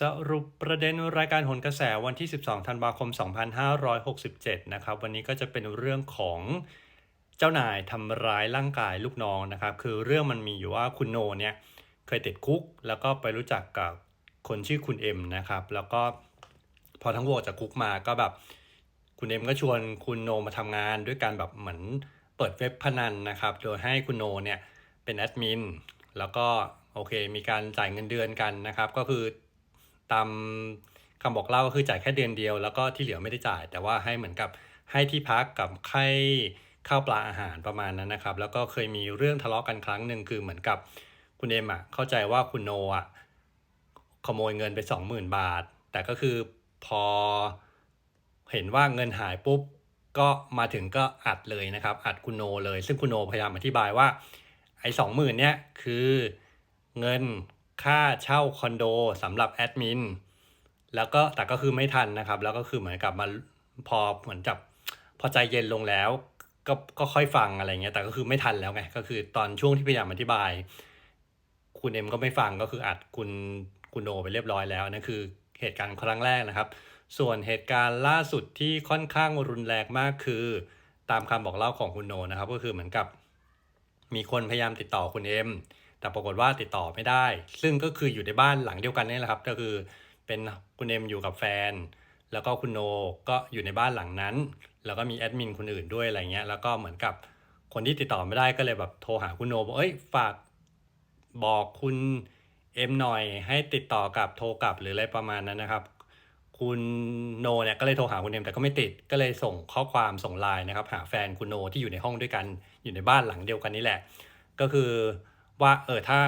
สรุปประเด็นรายการหนกระแสวันที่ 12 ธันวาคม 2567 นะครับ วันนี้ก็จะเป็นเรื่องของเจ้านายทำร้ายร่างกายลูกน้องนะครับ คือเรื่องมันมีอยู่ว่าคุณโนเนี่ยเคยติดคุก แล้วก็ไปรู้จักกับคนชื่อคุณเอ็มนะครับ แล้วก็พอทั้งโวตจากคุกมาก็แบบคุณเอ็มก็ชวนคุณโนมาทำงานด้วยการแบบเหมือนเปิดเว็บพนันนะครับ โดยให้คุณโนเนี่ยเป็นแอดมินแล้วก็โอเคมีการจ่ายเงินเดือนกันนะครับ ก็คือ ตามคำบอกเล่าก็คือจ่ายแค่เดือนเดียว แล้วก็ที่เหลือไม่ได้จ่าย แต่ว่าให้เหมือนกับให้ที่พักกับให้ข้าวปลาอาหารประมาณนั้นนะครับ แล้วก็เคยมีเรื่องทะเลาะกันครั้งหนึ่งคือเหมือนกับคุณเอ็มอะเข้าใจว่าคุณโนอะขโมยเงินไป 20,000 บาท แต่ก็คือพอเห็นว่าเงินหายปุ๊บก็มาถึงก็อัดเลยนะครับ อัดคุณโนเลย ซึ่งคุณโนพยายามอธิบายว่าไอ้สองหมื่นเนี่ยคือเงิน ค่าเช่าคอนโดสำหรับแอดมินแล้วก็แต่ก็คือไม่ทันนะครับ แล้วก็คือเหมือนกับมาพอเหมือนกับพอใจเย็นลงแล้วก็ก็ค่อยฟังอะไรเงี้ยแต่ก็คือไม่ทันแล้วไงก็คือตอนช่วงที่พยายามอธิบาย คุณเอ็มก็ไม่ฟังก็คืออัดคุณคุณโนไปเรียบร้อยแล้วนั่นคือเหตุการณ์ครั้งแรกนะครับ ส่วนเหตุการณ์ล่าสุดที่ค่อนข้างรุนแรงมากคือ ตามคำบอกเล่าของคุณโนนะครับ ก็คือเหมือนกับ มีคนพยายามติดต่อคุณเอ็ม แต่ปรากฏว่าติดต่อไม่ได้ ซึ่งก็คืออยู่ในบ้านหลังเดียวกันนี่แหละครับ ก็คือเป็นคุณเอ็มอยู่กับแฟน แล้วก็คุณโนก็อยู่ในบ้านหลังนั้น แล้วก็มีแอดมินคนอื่นด้วยอะไรเงี้ย แล้วก็เหมือนกับคนที่ติดต่อไม่ได้ก็เลยแบบโทรหาคุณโนบอกเอ้ยฝากบอกคุณเอ็มหน่อยให้ติดต่อกลับโทรกลับหรืออะไรประมาณนั้นนะครับ คุณโนเนี่ยก็เลยโทรหาคุณเอ็มแต่ก็ไม่ติดก็เลยส่งข้อความส่งไลน์นะครับ หาแฟนคุณโนที่อยู่ในห้องด้วยกันอยู่ในบ้านหลังเดียวกันนี่แหละ ก็คือ ว่าเออถ้า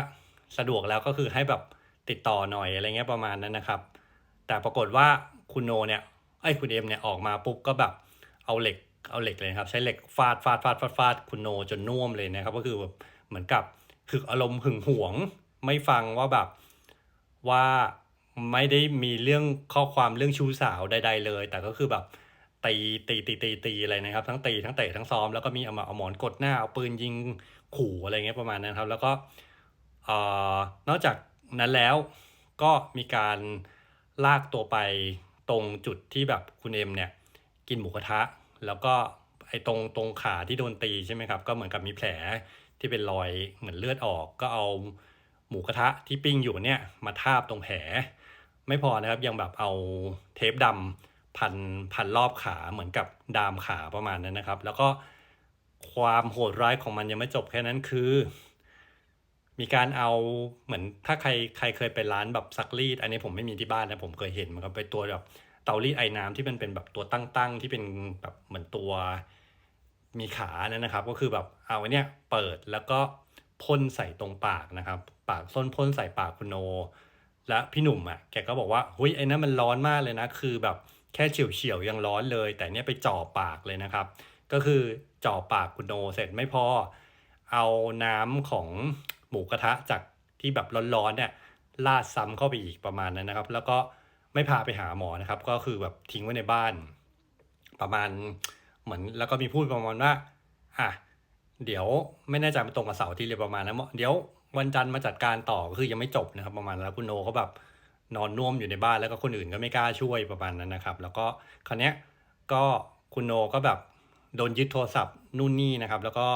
สะดวกแล้วก็คือให้แบบติดต่อหน่อยอะไรเงี้ยประมาณนั้นนะครับ แต่ปรากฏว่าคุณโนเนี่ยไอ้คุณเอ็มเนี่ยออกมาปุ๊บก็แบบเอาเหล็กเอาเหล็กเลยครับ ใช้เหล็กฟาดฟาดฟาดฟาดฟาดคุณโนจนน่วมเลยนะครับ ก็คือแบบเหมือนกับคืออารมณ์หึงหวง ไม่ฟังว่าแบบว่าไม่ได้มีเรื่องข้อความเรื่องชู้สาวใด ๆ เลย แต่ก็คือแบบตีตีตีตีตีอะไรนะครับ ทั้งตีทั้งเตะทั้งซ้อมแล้วก็มีเอามาเอาหมอนกดหน้าเอาปืนยิง ขู่อะไรเงี้ยประมาณนั้นครับ แล้วก็นอกจากนั้นแล้วก็มีการลากตัวไปตรงจุดที่แบบคุณเอ็มเนี่ยกินหมูกระทะ แล้วก็ไอ้ตรงตรงขาที่โดนตีใช่ไหมครับ ก็เหมือนกับมีแผลที่เป็นรอยเหมือนเลือดออก ก็เอาหมูกระทะที่ปิ้งอยู่เนี่ยมาทาบตรงแผล ไม่พอนะครับยังแบบเอาเทปดำพันพันรอบขาเหมือนกับดามขาประมาณนั้นนะครับ แล้วก็ ความโหดร้ายของมันยังไม่จบแค่นั้นคือ มีการเอาเหมือนถ้าใครใครเคยไปร้านแบบซักรีด อันนี้ผมไม่มีที่บ้านนะผมเคยเห็นมันก็เป็นตัวแบบเตารีดไอ้น้ำที่มันเป็นแบบตัวตั้งๆที่เป็นแบบเหมือนตัวมีขานั่นนะครับ ก็คือแบบเอาเนี้ยเปิดแล้วก็พ่นใส่ตรงปากนะครับ ปากส้นพ่นใส่ปากคุณโน และพี่หนุ่มอะแกก็บอกว่าเฮ้ยไอ้นั้นมันร้อนมากเลยนะ คือแบบแค่เฉียวเฉียวยังร้อนเลย แต่เนี้ยไปจ่อปากเลยนะครับ ก็คือจ่อปากคุณโนเสร็จไม่พอ เอาน้ำของหมูกระทะจากที่แบบร้อนๆเนี่ยลาดซ้ำเข้าไปอีกประมาณนั้นนะครับ แล้วก็ไม่พาไปหาหมอนะครับ ก็คือแบบทิ้งไว้ในบ้าน ประมาณเหมือนแล้วก็มีพูดประมาณว่าอะเดี๋ยวไม่แน่ใจมันตรงกับเสาร์ที่เรียประมาณนั้นเดี๋ยววันจันทร์มาจัดการต่อก็คือยังไม่จบนะครับ ประมาณแล้วคุณโนก็แบบนอนน่วมอยู่ในบ้านแล้วก็คนอื่นก็ไม่กล้าช่วยประมาณนั้นนะครับ แล้วก็คราวเนี้ยก็คุณโนก็แบบ โดนยึดโทรศัพท์นู่นนี่นะครับ แล้วก็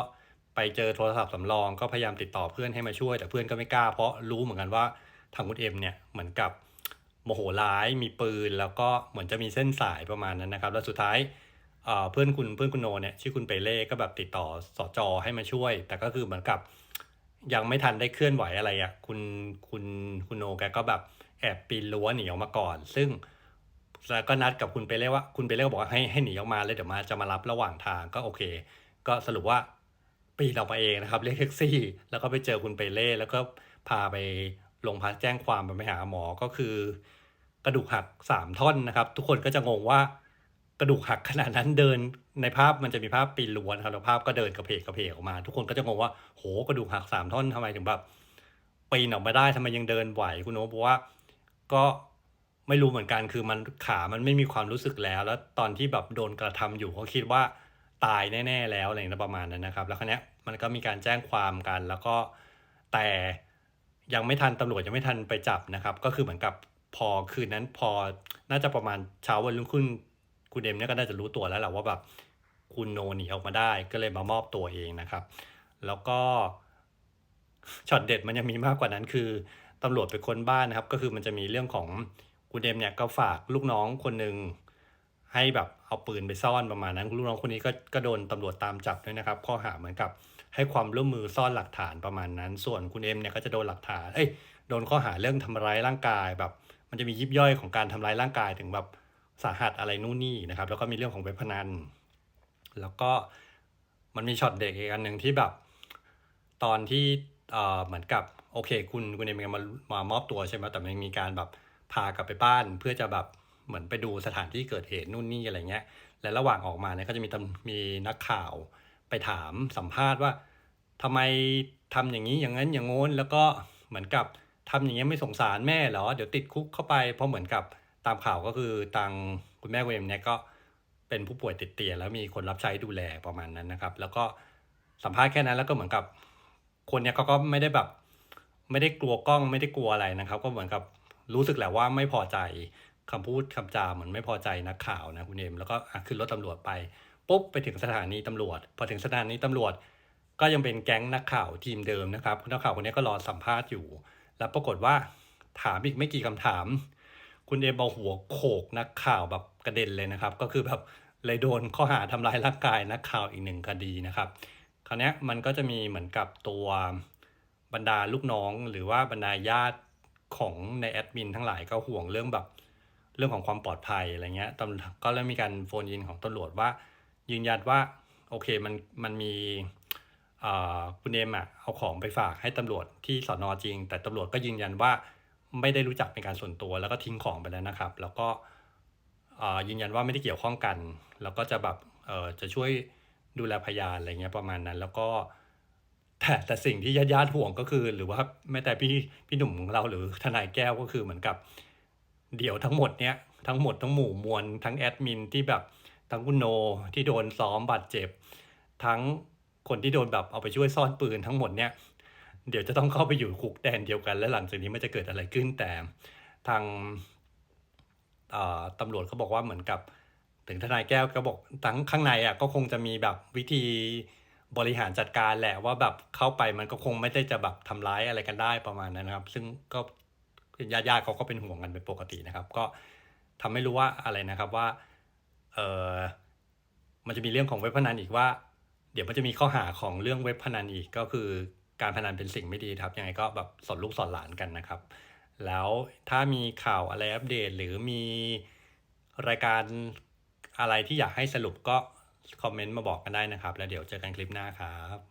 ไปเจอโทรศัพท์สำรองก็พยายามติดต่อเพื่อนให้มาช่วย แต่เพื่อนก็ไม่กล้าเพราะรู้เหมือนกันว่าทางคุณเอ็มเนี่ยเหมือนกับโมโหร้ายมีปืน แล้วก็เหมือนจะมีเส้นสายประมาณนั้นนะครับ แล้วสุดท้ายเพื่อนคุณเพื่อนคุณโนเนี่ยชื่อคุณเปเล่ก็แบบติดต่อสจให้มาช่วย แต่ก็คือเหมือนกับยังไม่ทันได้เคลื่อนไหวอะไรอะ่ะคุณคุณคุณโนแกก็แบบแอบปีนรั้วหนีออกมาก่อน ซึ่ง แล้วก็นัดกับคุณเปเล่ว่าคุณเปเล่ก็บอกให้ให้หนีออกมาเลยเดี๋ยวมาจะมารับระหว่างทางก็โอเค ก็สรุปว่าปีนออกมาเองนะครับเรียกแท็กซี่ แล้วก็ไปเจอคุณเปเล่แล้วก็พาไปโรงพักแจ้งความไปหาหมอก็คือ กระดูกหักสามท่อนนะครับ ทุกคนก็จะงงว่ากระดูกหักขนาดนั้นเดินในภาพมันจะมีภาพปีนรั้วนครับแล้วภาพก็เดินกระเพกกระเพกออกมา ทุกคนก็จะงงว่าโหกระดูกหักสามท่อนทำไมถึงแบบปีนออกมาได้ทำไมยังเดินไหวคุณโน้บอกว่า ก็ ไม่รู้เหมือนกันคือมันขามันไม่มีความรู้สึกแล้ว แล้วตอนที่แบบโดนกระทำอยู่เขาคิดว่าตายแน่ ๆ แล้วอะไรอย่างเงี้ประมาณนั้นนะครับ แล้วครั้นี้มันก็มีการแจ้งความกัน แล้วก็แต่ยังไม่ทันตำรวจยังไม่ทันไปจับนะครับ ก็คือเหมือนกับพอคืนนั้นพอน่าจะประมาณเช้าวันรุ่งขึ้นคุณเอ็มเนี่ยก็น่าจะรู้ตัวแล้วแหละว่าแบบคุณโนหนีออกมาได้ก็เลยมามอบตัวเองนะครับ แล้วก็ช็อตเด็ดมันยังมีมากกว่านั้นคือตำรวจไปค้นบ้านนะครับ ก็คือมันจะมีเรื่องของ คุณเอ็มเนี่ยก็ฝากลูกน้องคนหนึ่งให้แบบเอาปืนไปซ่อนประมาณนั้นลูกน้องคนนี้ก็ก็โดนตำรวจตามจับด้วยนะครับ ข้อหาเหมือนกับให้ความร่วมมือซ่อนหลักฐานประมาณนั้น ส่วนคุณเอ็มเนี่ยก็จะโดนหลักฐานเอ้ยโดนข้อหาเรื่องทำร้ายร่างกายแบบ มันจะมียิบย่อยของการทำร้ายร่างกายถึงแบบสาหัสอะไรนู่นนี่นะครับ แล้วก็มีเรื่องของเว็บพนัน แล้วก็มันมีช็อตเด็กอีกอันหนึ่งที่แบบ ตอนที่เอ่อเหมือนกับโอเค คุณคุณเอ็มมามามอบตัวใช่ไหมแต่มันมีการแบบ พากลับไปบ้านเพื่อจะแบบเหมือนไปดูสถานที่เกิดเหตุนู่นนี่อะไรเงี้ย และระหว่างออกมาเนี่ยก็จะมีตำมีนักข่าวไปถามสัมภาษณ์ว่าทำไมทำอย่างนี้อย่างนั้นอย่างโน้นแล้วก็เหมือนกับทำอย่างนี้ยไม่สงสารแม่เหรอเดี๋ยวติดคุกเข้าไปเพราะเหมือนกับตามข่าวก็คือทางคุณแม่คุณเอ็มเนี่ยก็เป็นผู้ป่วยติดเตียงแล้วมีคนรับใช้ดูแลประมาณนั้นนะครับ แล้วก็สัมภาษณ์แค่นั้นแล้วก็เหมือนกับ คนเนี้ยเขาก็ไม่ได้แบบ ไม่ได้กลัวกล้องไม่ได้กลัวอะไรนะครับ ก็เหมือนกับ รู้สึกแหละว่าไม่พอใจคำพูดคำจาเหมือนไม่พอใจนักข่าวนะคุณเอมแล้วก็ขึ้นรถตำรวจไปปุ๊บไปถึงสถานีตำรวจ พอถึงสถานีตำรวจ ก็ยังเป็นแก๊งนักข่าวทีมเดิมนะครับนักข่าวคนนี้ก็รอสัมภาษณ์อยู่ แล้วปรากฏว่าถามอีกไม่กี่คำถาม คุณเอมเอาหัวโขกนักข่าวแบบกระเด็นเลยนะครับ ก็คือแบบเลยโดนข้อหาทำร้ายร่างกายนักข่าวอีกหนึ่งคดีนะครับ คราวนี้มันก็จะมีเหมือนกับตัวบรรดาลูกน้องหรือว่าบรรดาญาติ ของในแอดมินทั้งหลายก็ห่วงเรื่องแบบเรื่องของความปลอดภัยอะไรเงี้ยตำก็เริ่มมีการโฟนอินของตำรวจว่า ยืนยันว่าโอเคมันมันมีคุณเอมอะเอาของไปฝากให้ตำรวจที่สอนอจริง แต่ตำรวจก็ยืนยันว่าไม่ได้รู้จักเป็นการส่วนตัว แล้วก็ทิ้งของไปแล้วนะครับ แล้วก็ยืนยันว่าไม่ได้เกี่ยวข้องกัน แล้วก็จะแบบจะช่วยดูแลพยานอะไรเงี้ยประมาณนั้น แล้วก็ แต่แต่สิ่งที่ญาติญาติๆห่วงก็คือ หรือว่าแม้แต่พี่พี่หนุ่มของเราหรือทนายแก้วก็คือเหมือนกับ เดี๋ยวทั้งหมดเนี้ยทั้งหมดทั้งหมู่มวลทั้งแอดมินที่แบบทั้งคุณโนที่โดนซ้อมบาดเจ็บ ทั้งคนที่โดนแบบเอาไปช่วยซ่อนปืนทั้งหมดเนี้ยเดี๋ยวจะต้องเข้าไปอยู่คุกแดนเดียวกัน และหลังจากนี้มันจะเกิดอะไรขึ้นแต่ทางตำรวจเขาบอกว่าเหมือนกับ ถึงทนายแก้วก็บอกทั้งข้างในอะก็คงจะมีแบบวิธี บริหารจัดการแหละว่าแบบเข้าไปมันก็คงไม่ได้จะแบบทำร้ายอะไรกันได้ประมาณนั้นนะครับ ซึ่งก็ญาติๆเขาก็เป็นห่วงกันเป็นปกตินะครับ ก็ทำให้รู้ว่าอะไรนะครับว่าเออมันจะมีเรื่องของเว็บพนันอีกว่า เดี๋ยวมันจะมีข้อหาของเรื่องเว็บพนันอีกก็คือการพนันเป็นสิ่งไม่ดีครับยังไงก็แบบสอนลูกสอนหลานกันนะครับ แล้วถ้ามีข่าวอะไรอัปเดต หรือมีรายการอะไรที่อยากให้สรุปก็ คอมเมนต์มาบอกกันได้นะครับ แล้วเดี๋ยวเจอกันคลิปหน้าครับ